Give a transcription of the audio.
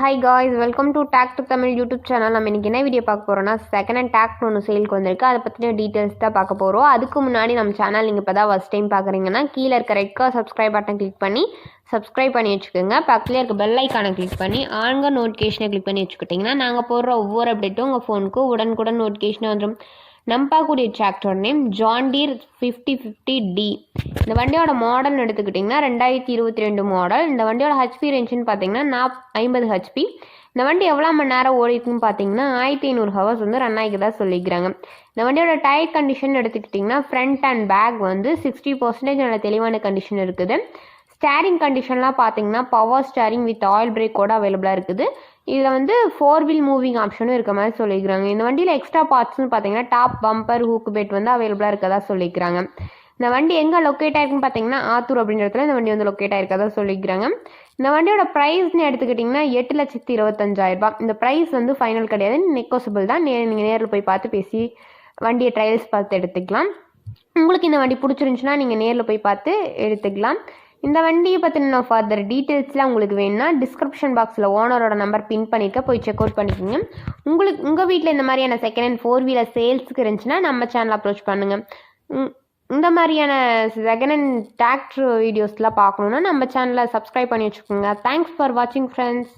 Hi guys welcome to take to Tamil YouTube channel நம்ம இன்றைக்கி என்ன வீடியோ பார்க்க போகிறோம்னா செகண்ட் ஹேண்ட் டேக் ஒன்று சேலுக்கு வந்திருக்கு. அதை பற்றின டீட்டெயில்ஸ் தான் பார்க்க போகிறோம் அதுக்கு முன்னாடி நம்ம சேனல் நீங்கள் இப்போ தான் ஃபஸ்ட் டைம் பார்க்குறீங்கன்னா கீழே இருக்க red colour subscribe button click பண்ணி சப்ஸ்கிரைப் பண்ணி வச்சுக்கோங்க. பக்கத்துலேயே இருக்க பெல் ஐக்கானை கிளிக் பண்ணி ஆன்க நோட்டிஃபிகேஷனை கிளிக் பண்ணி வச்சுக்கிட்டிங்கன்னா நாங்கள் போடுற ஒவ்வொரு அப்டேட்டும் உங்கள் ஃபோனுக்கு உடனுக்குடன் நோட்டிஃபிகேஷன் வந்துடும் நம்ம tractor name John Deere fifty fifty D இந்த வண்டியோட மாடல்னு எடுத்துக்கிட்டிங்கன்னா ரெண்டாயிரத்தி இருபத்தி ரெண்டு மாடல் இந்த வண்டியோட ஹெச்பி ரேஞ்சுன்னு பார்த்தீங்கன்னா நாப் ஐம்பது ஹெச்பி இந்த வண்டி எவ்வளோ மணி நேரம் ஓடிக்குன்னு பார்த்தீங்கன்னா ஆயிரத்தி ஐநூறு ஹவர்ஸ் வந்து ரன் ஆகிக்கிறதா சொல்லிக்கிறாங்க. இந்த வண்டியோட டயர் கண்டிஷன் எடுத்துக்கிட்டிங்கன்னா ஃப்ரண்ட் அண்ட் பேக் வந்து சிக்ஸ்டி பர்சன்டேஜ் நல்ல தெளிவான கண்டிஷன் இருக்குது. ஸ்டேரிங் கண்டிஷன்லாம் பார்த்தீங்கன்னா பவர் ஸ்டேரிங் வித் ஆயில் பிரேக்கோட அவைலபிளாக இருக்குது. இதில் வந்து ஃபோர் வீல் மூவிங் ஆப்ஷனும் இருக்க மாதிரி சொல்லியிருக்கிறாங்க. இந்த வண்டியில் எக்ஸ்ட்ரா பார்ட்ஸ்னு பார்த்தீங்கன்னா டாப் பம்பர் ஹூக் பெட் வந்து அவைலபிளாக இருக்கதா சொல்லிக்கிறாங்க இந்த வண்டி எங்கே லொக்கேட் ஆயிருக்குன்னு பார்த்தீங்கன்னா ஆத்தூர் அப்படின்ற இடத்துல இந்த வண்டி வந்து லொக்கேட் ஆயிருக்கதா சொல்லிக்கிறாங்க இந்த வண்டியோட ப்ரைஸ்னு எடுத்துக்கிட்டிங்கன்னா எட்டு லட்சத்தி இருபத்தஞ்சாயிரரூபா இந்த ப்ரைஸ் வந்து ஃபைனல் கிடையாது. நெக்கோசபிள் தான். நே நீங்கள் நேரில் போய் பார்த்து பேசி வண்டியை ட்ரையல்ஸ் பார்த்து எடுத்துக்கலாம். உங்களுக்கு இந்த வண்டி பிடிச்சிருந்துச்சுன்னா நீங்கள் நேரில் போய் பார்த்து எடுத்துக்கலாம். இந்த வண்டியை பற்றின ஃபர்தர் டீட்டெயில்ஸ்லாம் உங்களுக்கு வேணும்னா டிஸ்கிரிப்ஷன் பாக்ஸில் ஓனரோட நம்பர் பின் பண்ணியிருக்க போய் செக் அவுட் பண்ணிக்கோங்க. உங்களுக்கு உங்கள் வீட்டில் இந்த மாதிரியான செகண்ட் ஹேண்ட் ஃபோர் வீலர் சேல்ஸுக்கு இருந்துச்சுன்னா நம்ம சேனல் அப்ரோச் பண்ணுங்கள் இந்த மாதிரியான செகண்ட் ஹேண்ட் டிராக்டர் வீடியோஸ்லாம் பார்க்கணுன்னா நம்ம சேனலை சப்ஸ்கிரைப் பண்ணி வச்சுக்கோங்க. தேங்க்ஸ் ஃபார் வாட்சிங் ஃப்ரெண்ட்ஸ்